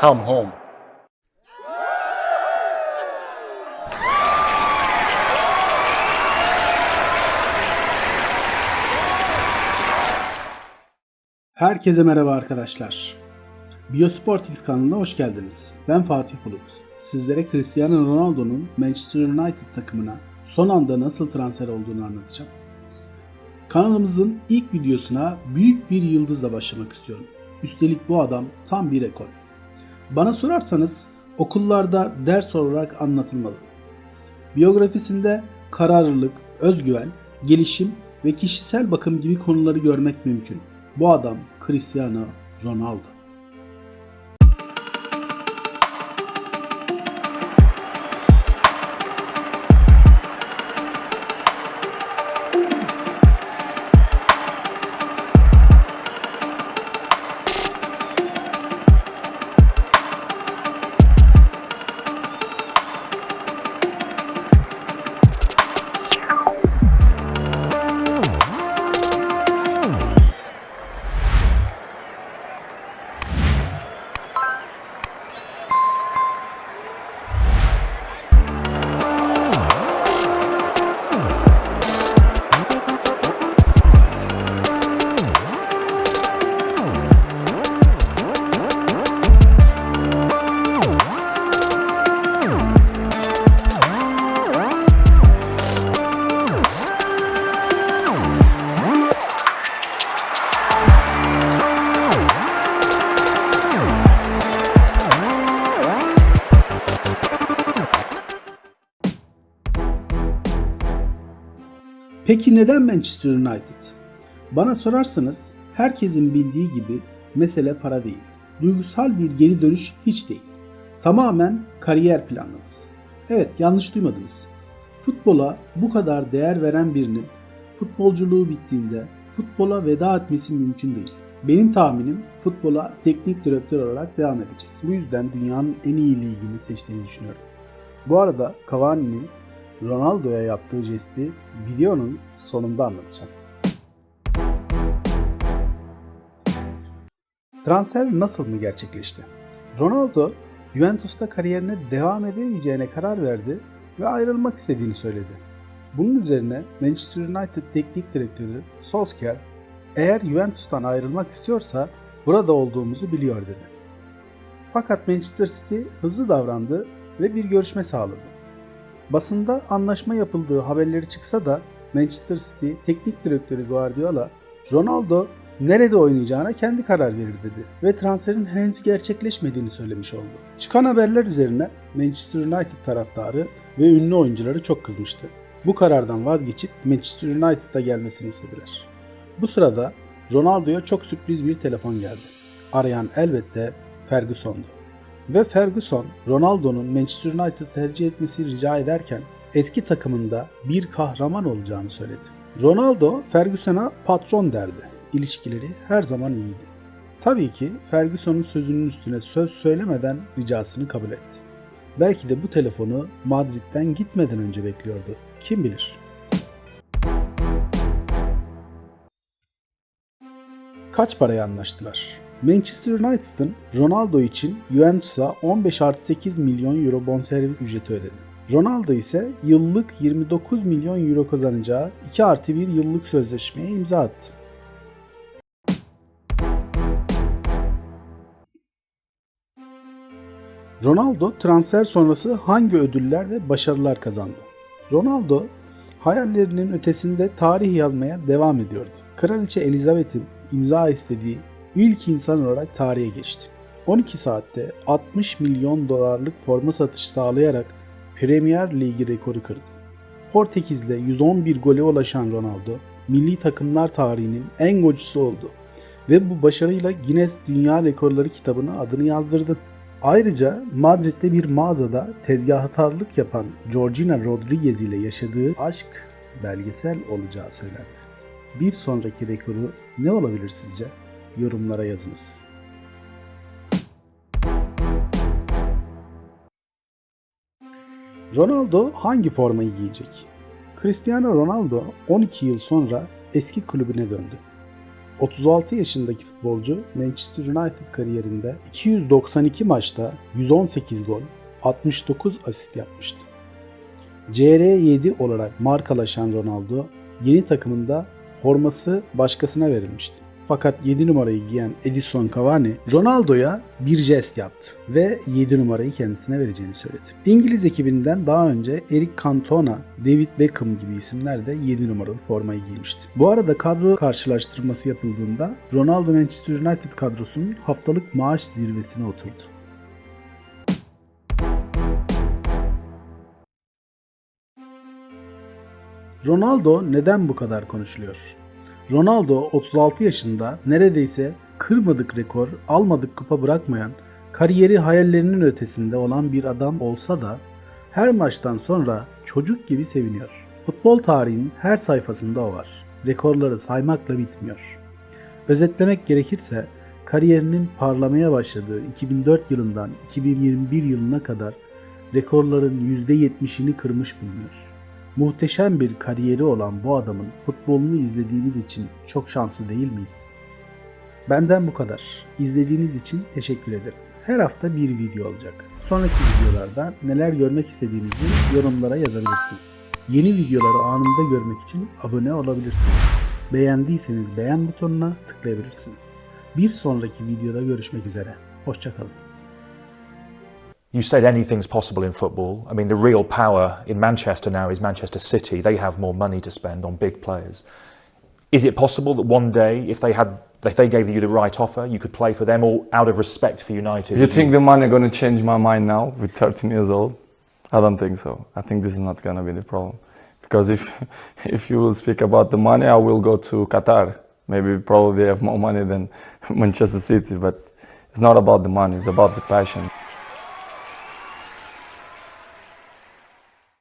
come home. Herkese merhaba arkadaşlar. Biosportix kanalına hoş geldiniz. Ben Fatih Bulut. Sizlere Cristiano Ronaldo'nun Manchester United takımına son anda nasıl transfer olduğunu anlatacağım. Kanalımızın ilk videosuna büyük bir yıldızla başlamak istiyorum. Üstelik bu adam tam bir ekol. Bana sorarsanız okullarda ders olarak anlatılmalı. Biyografisinde kararlılık, özgüven, gelişim ve kişisel bakım gibi konuları görmek mümkün. Bu adam Cristiano Ronaldo. Peki neden Manchester United? Bana sorarsanız herkesin bildiği gibi mesele para değil. Duygusal bir geri dönüş hiç değil. Tamamen kariyer planlaması. Evet yanlış duymadınız. Futbola bu kadar değer veren birinin futbolculuğu bittiğinde futbola veda etmesi mümkün değil. Benim tahminim futbola teknik direktör olarak devam edecek. Bu yüzden dünyanın en iyi ligini seçtiğini düşünüyorum. Bu arada Cavani'nin Ronaldo'ya yaptığı jesti videonun sonunda anlatacağım. Transfer nasıl mı gerçekleşti? Ronaldo Juventus'ta kariyerine devam edemeyeceğine karar verdi ve ayrılmak istediğini söyledi. Bunun üzerine Manchester United teknik direktörü Solskjaer eğer Juventus'tan ayrılmak istiyorsa burada olduğumuzu biliyor dedi. Fakat Manchester City hızlı davrandı ve bir görüşme sağladı. Basında anlaşma yapıldığı haberleri çıksa da Manchester City teknik direktörü Guardiola Ronaldo nerede oynayacağına kendi karar verir dedi ve transferin henüz gerçekleşmediğini söylemiş oldu. Çıkan haberler üzerine Manchester United taraftarı ve ünlü oyuncuları çok kızmıştı. Bu karardan vazgeçip Manchester United'a gelmesini istediler. Bu sırada Ronaldo'ya çok sürpriz bir telefon geldi. Arayan elbette Ferguson'du ve Ferguson Ronaldo'nun Manchester United tercih etmesi rica ederken eski takımında bir kahraman olacağını söyledi. Ronaldo Ferguson'a patron derdi. İlişkileri her zaman iyiydi. Tabii ki Ferguson'un sözünün üstüne söz söylemeden ricasını kabul etti. Belki de bu telefonu Madrid'den gitmeden önce bekliyordu. Kim bilir? Kaç paraya anlaştılar? Manchester United'ın Ronaldo için Juventus'a 15 artı 8 milyon euro bonservis ücreti ödedi. Ronaldo ise yıllık 29 milyon euro kazanacağı 2 artı 1 yıllık sözleşmeye imza attı. Ronaldo transfer sonrası hangi ödüller ve başarılar kazandı? Ronaldo hayallerinin ötesinde tarih yazmaya devam ediyordu. Kraliçe Elizabeth'in imza istediği ilk insan olarak tarihe geçti. 12 saatte 60 milyon dolarlık forma satışı sağlayarak Premier Ligi rekoru kırdı. Portekiz'de 111 gole ulaşan Ronaldo, milli takımlar tarihinin en golcüsü oldu ve bu başarıyla Guinness Dünya Rekorları kitabına adını yazdırdı. Ayrıca Madrid'de bir mağazada tezgahtarlık yapan Georgina Rodriguez ile yaşadığı aşk belgesel olacağı söylendi. Bir sonraki rekoru ne olabilir sizce? Yorumlara yazınız. Ronaldo hangi formayı giyecek? Cristiano Ronaldo 12 yıl sonra eski kulübüne döndü. 36 yaşındaki futbolcu Manchester United kariyerinde 292 maçta 118 gol, 69 asist yapmıştı. CR7 olarak markalaşan Ronaldo yeni takımında forması başkasına verilmişti. Fakat 7 numarayı giyen Edison Cavani Ronaldo'ya bir jest yaptı ve 7 numarayı kendisine vereceğini söyledi. İngiliz ekibinden daha önce Eric Cantona, David Beckham gibi isimler de 7 numaralı formayı giymişti. Bu arada kadro karşılaştırması yapıldığında Ronaldo Manchester United kadrosunun haftalık maaş zirvesine oturdu. Ronaldo neden bu kadar konuşuluyor? Ronaldo 36 yaşında neredeyse kırmadık rekor, almadık kupa bırakmayan, kariyeri hayallerinin ötesinde olan bir adam olsa da her maçtan sonra çocuk gibi seviniyor. Futbol tarihinin her sayfasında o var. Rekorları saymakla bitmiyor. Özetlemek gerekirse kariyerinin parlamaya başladığı 2004 yılından 2021 yılına kadar rekorların %70'ini kırmış bulunuyor. Muhteşem bir kariyeri olan bu adamın futbolunu izlediğimiz için çok şanslı değil miyiz? Benden bu kadar. İzlediğiniz için teşekkür ederim. Her hafta bir video olacak. Sonraki videolarda neler görmek istediğinizi yorumlara yazabilirsiniz. Yeni videoları anında görmek için abone olabilirsiniz. Beğendiyseniz beğen butonuna tıklayabilirsiniz. Bir sonraki videoda görüşmek üzere. Hoşçakalın. You said anything's possible in football. I mean, the real power in Manchester now is Manchester City. They have more money to spend on big players. Is it possible that one day, if they had, if they gave you the right offer, you could play for them, or out of respect for United? You think the money gonna change my mind now with 13 years old? I don't think so. I think this is not gonna be the problem. Because if if you will speak about the money, I will go to Qatar. Maybe probably have more money than Manchester City, but it's not about the money. It's about the passion.